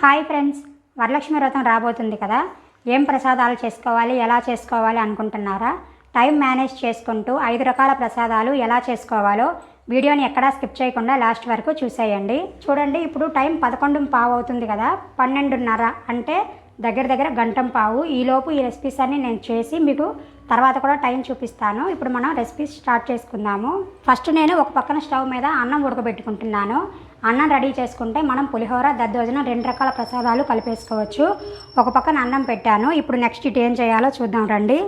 Hi friends Varalakshmi వ్రతం రాబోతుంది కదా. ఏం ప్రసాదాలు చేసుకోవాలి ఎలా చేసుకోవాలి అనుకుంటున్నారా? టైం మేనేజ్ చేసుకుంటూ ఐదు రకాల ప్రసాదాలు ఎలా చేసుకోవాలో వీడియోని ఎక్కడా స్కిప్ చేయకుండా లాస్ట్ వరకు చూసేయండి. చూడండి ఇప్పుడు టైం పదకొండు పావు అవుతుంది కదా. పన్నెండున్నర అంటే దగ్గర దగ్గర గంటం పావు. ఈలోపు ఈ రెసిపీస్ అన్నీ నేను చేసి మీకు తర్వాత కూడా టైం చూపిస్తాను. ఇప్పుడు మనం రెసిపీస్ స్టార్ట్ చేసుకుందాము. ఫస్ట్ నేను ఒక పక్కన స్టవ్ మీద అన్నం ఉడకబెట్టుకుంటున్నాను. అన్నం రెడీ చేసుకుంటే మనం పులిహోర దద్దోజనం రెండు రకాల ప్రసాదాలు కలిపేసుకోవచ్చు. ఒక పక్కన అన్నం పెట్టాను. ఇప్పుడు నెక్స్ట్ ఇటు ఏం చేయాలో చూద్దాం రండి.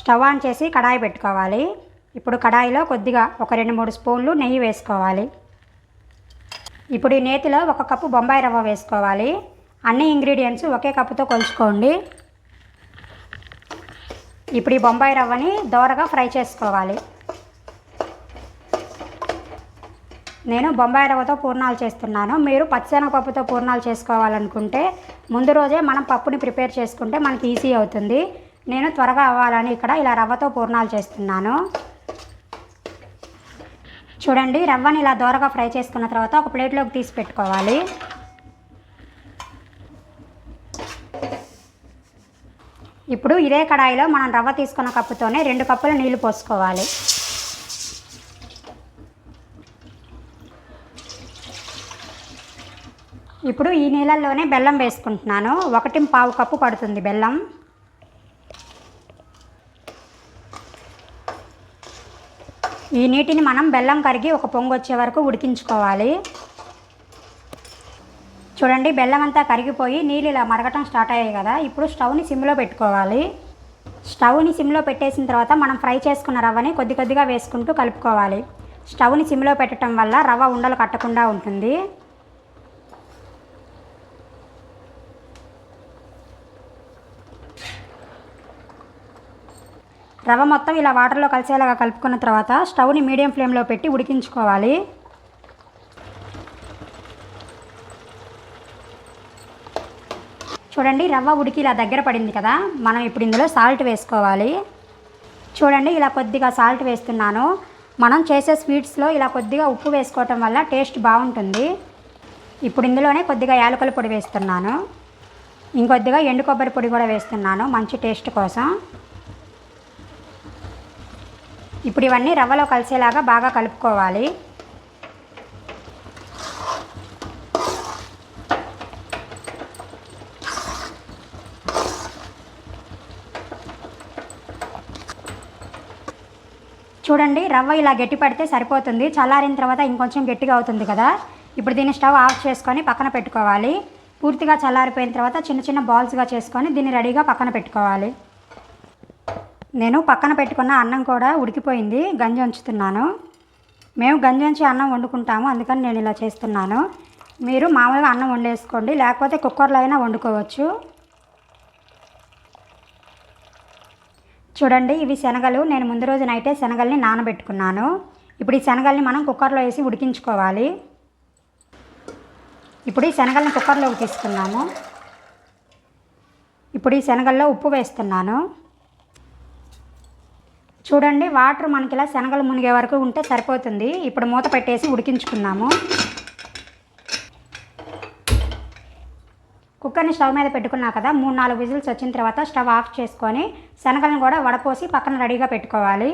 స్టవ్ ఆన్ చేసి కడాయి పెట్టుకోవాలి. ఇప్పుడు కడాయిలో కొద్దిగా ఒక రెండు మూడు స్పూన్లు నెయ్యి వేసుకోవాలి. ఇప్పుడు ఈ నేతిలో ఒక కప్పు బొంబాయి రవ్వ వేసుకోవాలి. అన్ని ఇంగ్రీడియంట్స్ ఒకే కప్పుతో కొలుచుకోండి. ఇప్పుడు ఈ బొంబాయి రవ్వని దోరగా ఫ్రై చేసుకోవాలి. నేను బొంబాయి రవ్వతో పూర్ణాలు చేస్తున్నాను. మీరు పచ్చిశనగపప్పుతో పూర్ణాలు చేసుకోవాలనుకుంటే ముందు రోజే మనం పప్పుని ప్రిపేర్ చేసుకుంటే మనకి ఈజీ అవుతుంది. నేను త్వరగా అవ్వాలని ఇక్కడ ఇలా రవ్వతో పూర్ణాలు చేస్తున్నాను. చూడండి రవ్వని ఇలా దోరగా ఫ్రై చేసుకున్న తర్వాత ఒక ప్లేట్లోకి తీసి పెట్టుకోవాలి. ఇప్పుడు ఇదే కడాయిలో మనం రవ్వ తీసుకున్న కప్పుతోనే రెండు కప్పుల నీళ్ళు పోసుకోవాలి. ఇప్పుడు ఈ నీళ్ళల్లోనే బెల్లం వేసుకుంటున్నాను. ఒకటి పావు కప్పు పడుతుంది బెల్లం. ఈ నీటిని మనం బెల్లం కరిగి ఒక పొంగు వచ్చే వరకు ఉడికించుకోవాలి. చూడండి బెల్లం అంతా కరిగిపోయి నీళ్ళు ఇలా మరగటం స్టార్ట్ అయ్యాయి కదా. ఇప్పుడు స్టవ్ని సిమ్లో పెట్టుకోవాలి. స్టవ్ని సిమ్లో పెట్టేసిన తర్వాత మనం ఫ్రై చేసుకున్న రవ్వని కొద్ది కొద్దిగా వేసుకుంటూ కలుపుకోవాలి. స్టవ్ని సిమ్లో పెట్టడం వల్ల రవ్వ ఉండలు కట్టకుండా ఉంటుంది. రవ్వ మొత్తం ఇలా వాటర్లో కలిసేలాగా కలుపుకున్న తర్వాత స్టవ్ని మీడియం ఫ్లేమ్లో పెట్టి ఉడికించుకోవాలి. చూడండి రవ్వ ఉడికి ఇలా దగ్గర పడింది కదా మనం ఇప్పుడు ఇందులో సాల్ట్ వేసుకోవాలి. చూడండి ఇలా కొద్దిగా సాల్ట్ వేస్తున్నాను. మనం చేసే స్వీట్స్లో ఇలా కొద్దిగా ఉప్పు వేసుకోవటం వల్ల టేస్ట్ బాగుంటుంది. ఇప్పుడు ఇందులోనే కొద్దిగా యాలకుల పొడి వేస్తున్నాను. ఇంకొద్దిగా ఎండు కొబ్బరి పొడి కూడా వేస్తున్నాను మంచి టేస్ట్ కోసం. ఇప్పుడు ఇవన్నీ రవ్వలో కలిసేలాగా బాగా కలుపుకోవాలి. చూడండి రవ్వ ఇలా గట్టి పడితే సరిపోతుంది. చల్లారిన తర్వాత ఇంకొంచెం గట్టిగా అవుతుంది కదా. ఇప్పుడు దీన్ని స్టవ్ ఆఫ్ చేసుకొని పక్కన పెట్టుకోవాలి. పూర్తిగా చల్లారిపోయిన తర్వాత చిన్న చిన్న బాల్స్గా చేసుకొని దీన్ని రెడీగా పక్కన పెట్టుకోవాలి. నేను పక్కన పెట్టుకున్న అన్నం కూడా ఉడికిపోయింది. గంజి ఉంచుతున్నాను. మేము గంజి ఉంచి అన్నం వండుకుంటాము. అందుకని నేను ఇలా చేస్తున్నాను. మీరు మామూలుగా అన్నం వండేసుకోండి. లేకపోతే కుక్కర్లో అయినా వండుకోవచ్చు. చూడండి ఇవి శనగలు. నేను ముందు రోజు నైటే శనగల్ని నానబెట్టుకున్నాను. ఇప్పుడు ఈ శనగల్ని మనం కుక్కర్లో వేసి ఉడికించుకోవాలి. ఇప్పుడు ఈ శనగల్ని కుక్కర్లోకి తీసుకున్నాము. ఇప్పుడు ఈ శనగల్లో ఉప్పు వేస్తున్నాను. చూడండి వాటర్ మనకి ఇలా శనగలు మునిగే వరకు ఉంటే సరిపోతుంది. ఇప్పుడు మూత పెట్టేసి ఉడికించుకున్నాము. కుక్కర్ని స్టవ్ మీద పెట్టుకున్నా కదా మూడు నాలుగు విజిల్స్ వచ్చిన తర్వాత స్టవ్ ఆఫ్ చేసుకొని శనగలను కూడా వడపోసి పక్కన రెడీగా పెట్టుకోవాలి.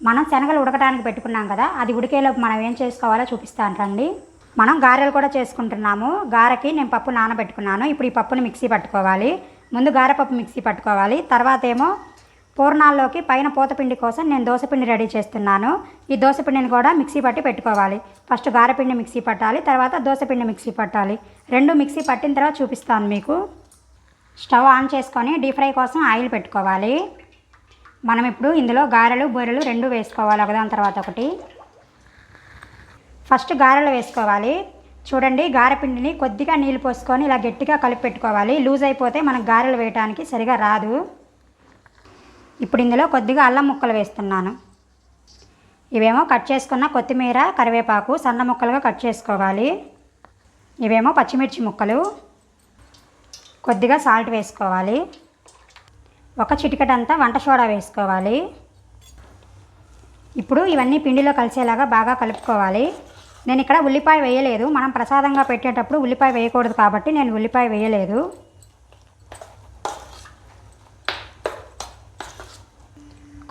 మనం శనగలు ఉడకడానికి పెట్టుకున్నాం కదా అది ఉడికేలోపు మనం ఏం చేసుకోవాలో చూపిస్తాను రండి. మనం గారెలు కూడా చేసుకుంటున్నాము. గారెకి నేను పప్పు నానబెట్టుకున్నాను. ఇప్పుడు ఈ పప్పుని మిక్సీ పట్టుకోవాలి. ముందు గారెపప్పు మిక్సీ పట్టుకోవాలి. తర్వాత ఏమో పూర్ణాల్లోకి పైన పూతపిండి కోసం నేను దోశపిండి రెడీ చేస్తున్నాను. ఈ దోశపిండిని కూడా మిక్సీ పట్టి పెట్టుకోవాలి. ఫస్ట్ గారెపిండి మిక్సీ పట్టాలి తర్వాత దోశపిండి మిక్సీ పట్టాలి. రెండు మిక్సీ పట్టిన తర్వాత చూపిస్తాను మీకు. స్టవ్ ఆన్ చేసుకొని డీప్ ఫ్రై కోసం ఆయిల్ పెట్టుకోవాలి. మనం ఇప్పుడు ఇందులో గారెలు బొరెలు రెండు వేసుకోవాలి ఒకదాని తర్వాత ఒకటి. ఫస్ట్ గారెలు వేసుకోవాలి. చూడండి గారెపిండిని కొద్దిగా నీళ్ళు పోసుకొని ఇలా గట్టిగా కలిపి పెట్టుకోవాలి. లూజ్ అయిపోతే మనకు గారెలు వేయడానికి సరిగా రాదు. ఇప్పుడు ఇందులో కొద్దిగా అల్లం ముక్కలు వేస్తున్నాను. ఇవేమో కట్ చేసుకున్న కొత్తిమీర కరివేపాకు సన్న ముక్కలుగా కట్ చేసుకోవాలి. ఇవేమో పచ్చిమిర్చి ముక్కలు. కొద్దిగా సాల్ట్ వేసుకోవాలి. ఒక చిటికెటంతా వంట సోడా వేసుకోవాలి. ఇప్పుడు ఇవన్నీ పిండిలో కలిసేలాగా బాగా కలుపుకోవాలి. నేను ఇక్కడ ఉల్లిపాయ వేయలేదు. మనం ప్రసాదంగా పెట్టేటప్పుడు ఉల్లిపాయ వేయకూడదు కాబట్టి నేను ఉల్లిపాయ వేయలేదు.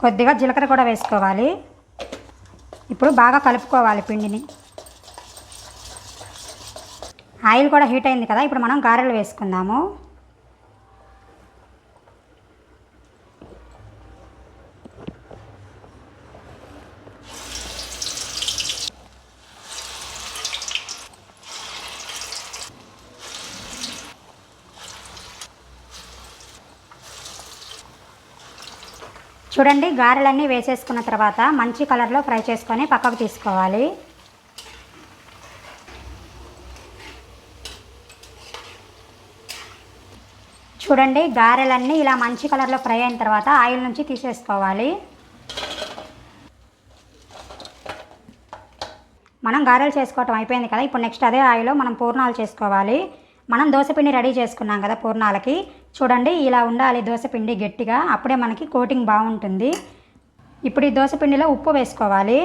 కొద్దిగా జీలకర్ర కూడా వేసుకోవాలి. ఇప్పుడు బాగా కలుపుకోవాలి పిండిని. ఆయిల్ కూడా హీట్ అయింది కదా ఇప్పుడు మనం గారెలు వేసుకుందాము. చూడండి గారెలన్నీ వేసేసుకున్న తర్వాత మంచి కలర్లో ఫ్రై చేసుకొని పక్కకు తీసుకోవాలి. చూడండి గారెలన్నీ ఇలా మంచి కలర్లో ఫ్రై అయిన తర్వాత ఆయిల్ నుంచి తీసేసుకోవాలి. మనం గారెలు చేసుకోవటం అయిపోయింది కదా ఇప్పుడు నెక్స్ట్ అదే ఆయిల్లో మనం పూర్ణాలు చేసుకోవాలి. మనం దోశపిండి రెడీ చేసుకున్నాం కదా పూర్ణాలకి చూడండి ఇలా ఉండాలి దోశపిండి గట్టిగా. అప్పుడే మనకి కోటింగ్ బాగుంటుంది. ఇప్పుడు ఈ దోశపిండిలో ఉప్పు వేసుకోవాలి.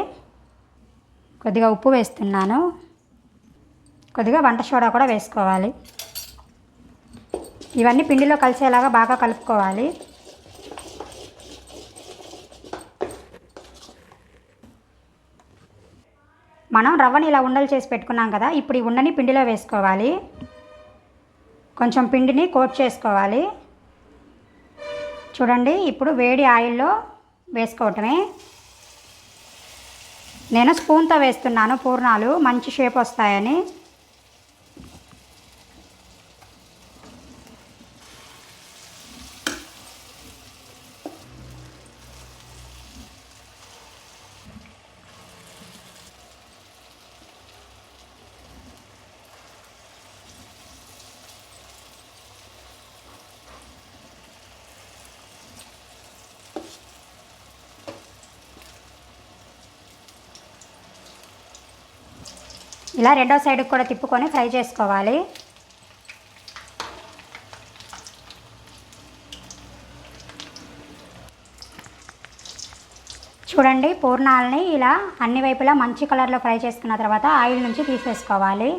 కొద్దిగా ఉప్పు వేస్తున్నాను. కొద్దిగా వంట సోడా కూడా వేసుకోవాలి. ఇవన్నీ పిండిలో కలిసేలాగా బాగా కలుపుకోవాలి. మనం రవ్వని ఇలా ఉండలు చేసి పెట్టుకున్నాం కదా ఇప్పుడు ఈ ఉండని పిండిలో వేసుకోవాలి. కొంచెం పిండిని కోట్ చేసుకోవాలి. చూడండి ఇప్పుడు వేడి ఆయిల్లో వేసుకోవటమే. నేను స్పూన్తో వేస్తున్నాను పూర్ణాలు మంచి షేప్ వస్తాయని. ఇలా రెండో సైడ్కి కూడా తిప్పుకొని ఫ్రై చేసుకోవాలి. చూడండి పూర్ణాలని ఇలా అన్ని వైపులా మంచి కలర్లో ఫ్రై చేసుకున్న తర్వాత ఆయిల్ నుంచి తీసేసుకోవాలి.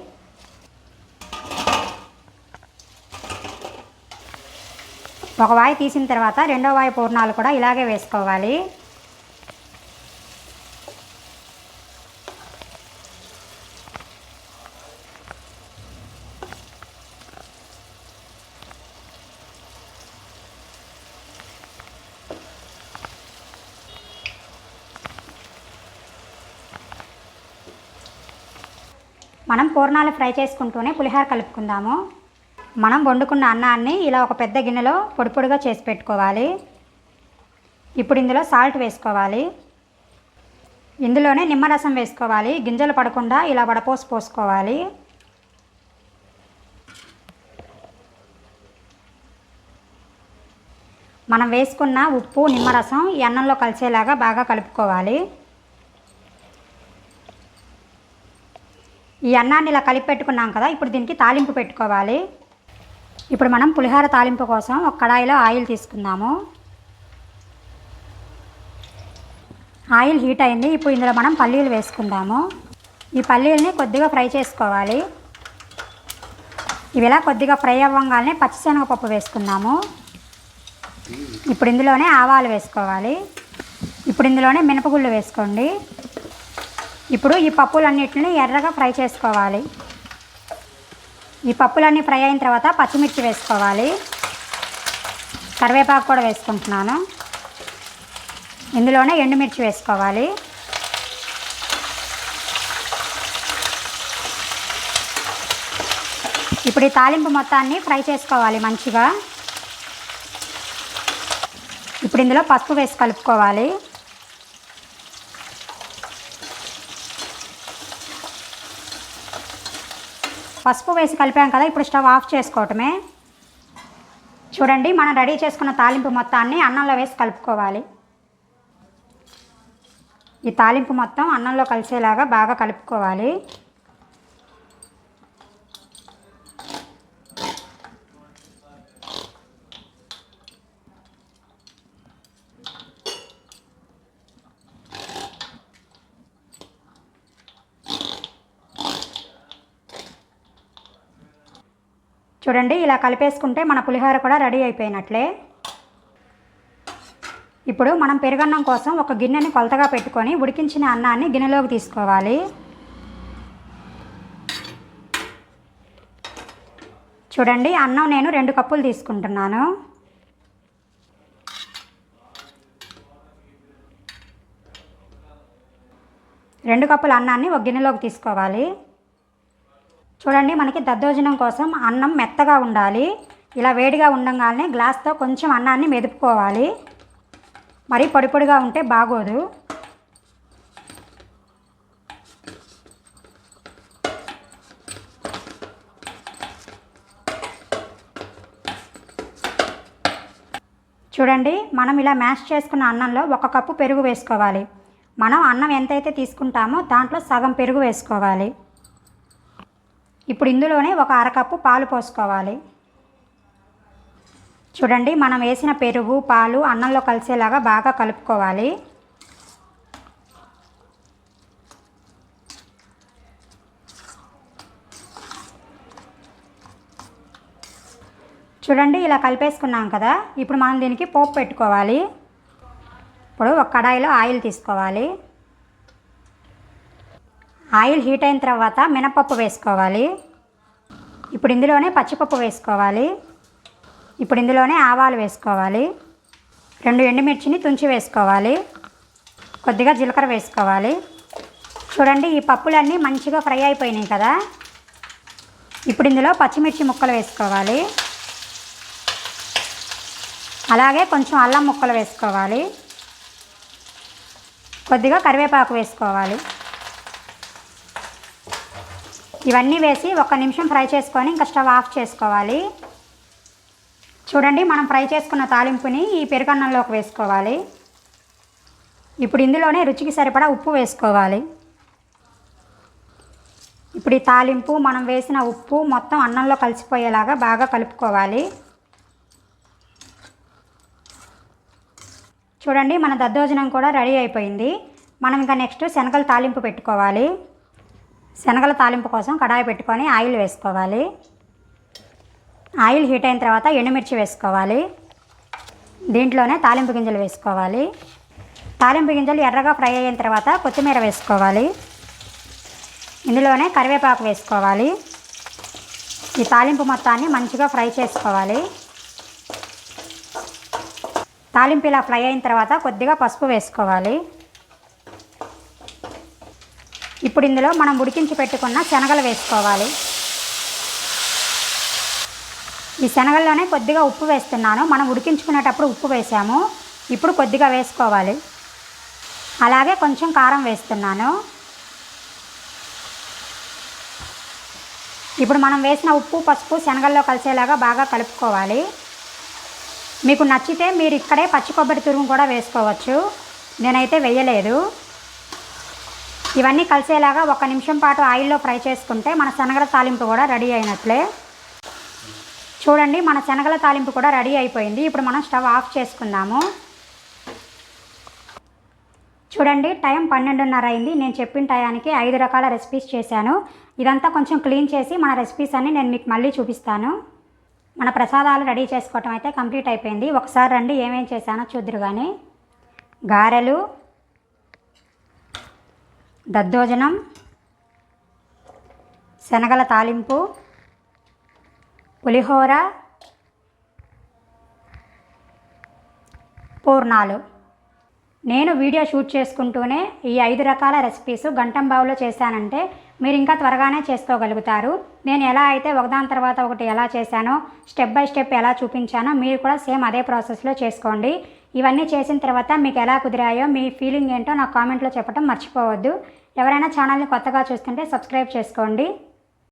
ఒక వాయి తీసిన తర్వాత రెండో వాయి పూర్ణాలు కూడా ఇలాగే వేసుకోవాలి. మనం పూర్ణాలు ఫ్రై చేసుకుంటూనే పులిహోర కలుపుకుందాము. మనం వండుకున్న అన్నాన్ని ఇలా ఒక పెద్ద గిన్నెలో పొడి పొడిగా చేసి పెట్టుకోవాలి. ఇప్పుడు ఇందులో సాల్ట్ వేసుకోవాలి. ఇందులోనే నిమ్మరసం వేసుకోవాలి. గింజలు పడకుండా ఇలా వడపోసి పోసుకోవాలి. మనం వేసుకున్న ఉప్పు నిమ్మరసం ఈ అన్నంలో కలిసేలాగా బాగా కలుపుకోవాలి. ఈ అన్నాన్ని ఇలా కలిపి పెట్టుకున్నాం కదా ఇప్పుడు దీనికి తాలింపు పెట్టుకోవాలి. ఇప్పుడు మనం పులిహోర తాలింపు కోసం ఒక కడాయిలో ఆయిల్ తీసుకుందాము. ఆయిల్ హీట్ అయింది ఇప్పుడు ఇందులో మనం పల్లీలు వేసుకుందాము. ఈ పల్లీలని కొద్దిగా ఫ్రై చేసుకోవాలి. ఇవి ఇలా కొద్దిగా ఫ్రై అవ్వగానే పచ్చిశనగపప్పు వేసుకుందాము. ఇప్పుడు ఇందులోనే ఆవాలు వేసుకోవాలి. ఇప్పుడు ఇందులోనే మినపగుళ్ళు వేసుకోండి. ఇప్పుడు ఈ పప్పులన్నిటిని ఎర్రగా ఫ్రై చేసుకోవాలి. ఈ పప్పులన్నీ ఫ్రై అయిన తర్వాత పచ్చిమిర్చి వేసుకోవాలి. కరివేపాకు కూడా వేసుకుంటున్నాను. ఇందులోనే ఎండుమిర్చి వేసుకోవాలి. ఇప్పుడు ఈ తాలింపు మొత్తాన్ని ఫ్రై చేసుకోవాలి మంచిగా. ఇప్పుడు ఇందులో పసుపు వేసి కలుపుకోవాలి. పసుపు వేసి కలిపాం కదా ఇప్పుడు స్టవ్ ఆఫ్ చేసుకోవటమే. చూడండి మనం రెడీ చేసుకున్న తాలింపు మొత్తాన్ని అన్నంలో వేసి కలుపుకోవాలి. ఈ తాలింపు మొత్తం అన్నంలో కలిసేలాగా బాగా కలుపుకోవాలి. చూడండి ఇలా కలిపేసుకుంటే మన పులిహోర కూడా రెడీ అయిపోయినట్లే. ఇప్పుడు మనం పెరుగన్నం కోసం ఒక గిన్నెని కొలతగా పెట్టుకొని ఉడికించిన అన్నాన్ని గిన్నెలోకి తీసుకోవాలి. చూడండి అన్నం నేను రెండు కప్పులు తీసుకుంటున్నాను. రెండు కప్పుల అన్నాన్ని ఒక గిన్నెలోకి తీసుకోవాలి. చూడండి మనకి దద్దోజనం కోసం అన్నం మెత్తగా ఉండాలి. ఇలా వేడిగా ఉండగానే గ్లాస్తో కొంచెం అన్నాన్ని మెదుపుకోవాలి. మరి పొడి పొడిగా ఉంటే బాగోదు. చూడండి మనం ఇలా మ్యాష్ చేసుకున్న అన్నంలో ఒక కప్పు పెరుగు వేసుకోవాలి. మనం అన్నం ఎంతైతే తీసుకుంటామో దాంట్లో సగం పెరుగు వేసుకోవాలి. ఇప్పుడు ఇందులోనే ఒక అరకప్పు పాలు పోసుకోవాలి. చూడండి మనం వేసిన పెరుగు పాలు అన్నంలో కలిసేలాగా బాగా కలుపుకోవాలి. చూడండి ఇలా కలిపేసుకున్నాం కదా. ఇప్పుడు మనం దీనికి పోపు పెట్టుకోవాలి. ఇప్పుడు ఒక కడాయిలో ఆయిల్ తీసుకోవాలి. ఆయిల్ హీట్ అయిన తర్వాత మినపప్పు వేసుకోవాలి. ఇప్పుడు ఇందులోనే పచ్చిపప్పు వేసుకోవాలి. ఇప్పుడు ఇందులోనే ఆవాలు వేసుకోవాలి. రెండు ఎండుమిర్చిని తుంచి వేసుకోవాలి. కొద్దిగా జీలకర్ర వేసుకోవాలి. చూడండి ఈ పప్పులన్నీ మంచిగా ఫ్రై అయిపోయినాయి కదా. ఇప్పుడు ఇందులో పచ్చిమిర్చి ముక్కలు వేసుకోవాలి. అలాగే కొంచెం అల్లం ముక్కలు వేసుకోవాలి. కొద్దిగా కరివేపాకు వేసుకోవాలి. ఇవన్నీ వేసి ఒక నిమిషం ఫ్రై చేసుకొని ఇంకా స్టవ్ ఆఫ్ చేసుకోవాలి. చూడండి మనం ఫ్రై చేసుకున్న తాలింపుని ఈ పెరుగన్నంలోకి వేసుకోవాలి. ఇప్పుడు ఇందులోనే రుచికి సరిపడా ఉప్పు వేసుకోవాలి. ఇప్పుడు ఈ తాలింపు మనం వేసిన ఉప్పు మొత్తం అన్నంలో కలిసిపోయేలాగా బాగా కలుపుకోవాలి. చూడండి మన దద్దోజనం కూడా రెడీ అయిపోయింది. మనం ఇంకా నెక్స్ట్ శనగలు తాలింపు పెట్టుకోవాలి. శనగల తాలింపు కోసం కడాయి పెట్టుకొని ఆయిల్ వేసుకోవాలి. ఆయిల్ హీట్ అయిన తర్వాత ఎండుమిర్చి వేసుకోవాలి. దీంట్లోనే తాలింపు గింజలు వేసుకోవాలి. తాలింపు గింజలు ఎర్రగా ఫ్రై అయిన తర్వాత కొత్తిమీర వేసుకోవాలి. ఇందులోనే కరివేపాకు వేసుకోవాలి. ఈ తాలింపు మొత్తాన్ని మంచిగా ఫ్రై చేసుకోవాలి. తాలింపు ఇలా ఫ్రై అయిన తర్వాత కొద్దిగా పసుపు వేసుకోవాలి. ఇప్పుడు ఇందులో మనం ఉడికించి పెట్టుకున్న శనగలు వేసుకోవాలి. ఈ శనగల్లోనే కొద్దిగా ఉప్పు వేస్తున్నాను. మనం ఉడికించుకునేటప్పుడు ఉప్పు వేసాము. ఇప్పుడు కొద్దిగా వేసుకోవాలి. అలాగే కొంచెం కారం వేస్తున్నాను. ఇప్పుడు మనం వేసిన ఉప్పు పసుపు శనగల్లో కలిసేలాగా బాగా కలుపుకోవాలి. మీకు నచ్చితే మీరు ఇక్కడే పచ్చి కొబ్బరి తురుము కూడా వేసుకోవచ్చు. నేనైతే వేయలేదు. ఇవన్నీ కలిసేలాగా ఒక నిమిషం పాటు ఆయిల్లో ఫ్రై చేసుకుంటే మన శనగల తాలింపు కూడా రెడీ అయినట్లే. చూడండి మన శనగల తాలింపు కూడా రెడీ అయిపోయింది. ఇప్పుడు మనం స్టవ్ ఆఫ్ చేసుకుందాము. చూడండి టైం పన్నెండున్నర అయింది. నేను చెప్పిన టయానికి ఐదు రకాల రెసిపీస్ చేశాను. ఇదంతా కొంచెం క్లీన్ చేసి మన రెసిపీస్ అన్ని నేను మీకు మళ్ళీ చూపిస్తాను. మన ప్రసాదాలు రెడీ చేసుకోవటం అయితే కంప్లీట్ అయిపోయింది. ఒకసారి రండి ఏమేం చేశానో చూద్దరు కానీ గారెలు దద్దోజనం శనగల తాలింపు పులిహోర పూర్ణాలు. నేను వీడియో షూట్ చేసుకుంటూనే ఈ ఐదు రకాల రెసిపీస్ గంటం బావులో చేశానంటే మీరు ఇంకా త్వరగానే చేసుకోగలుగుతారు. నేను ఎలా అయితే ఒకదాని తర్వాత ఒకటి ఎలా చేశానో స్టెప్ బై స్టెప్ ఎలా చూపించానో మీరు కూడా సేమ్ అదే ప్రాసెస్లో చేసుకోండి. ఇవన్నీ చేసిన తర్వాత మీకు ఎలా కుదిరాయో మీ ఫీలింగ్ ఏంటో నా కామెంట్లో చెప్పడం మర్చిపోవద్దు. ఎవరైనా ఛానల్ని కొత్తగా చూస్తుంటే సబ్స్క్రైబ్ చేసుకోండి.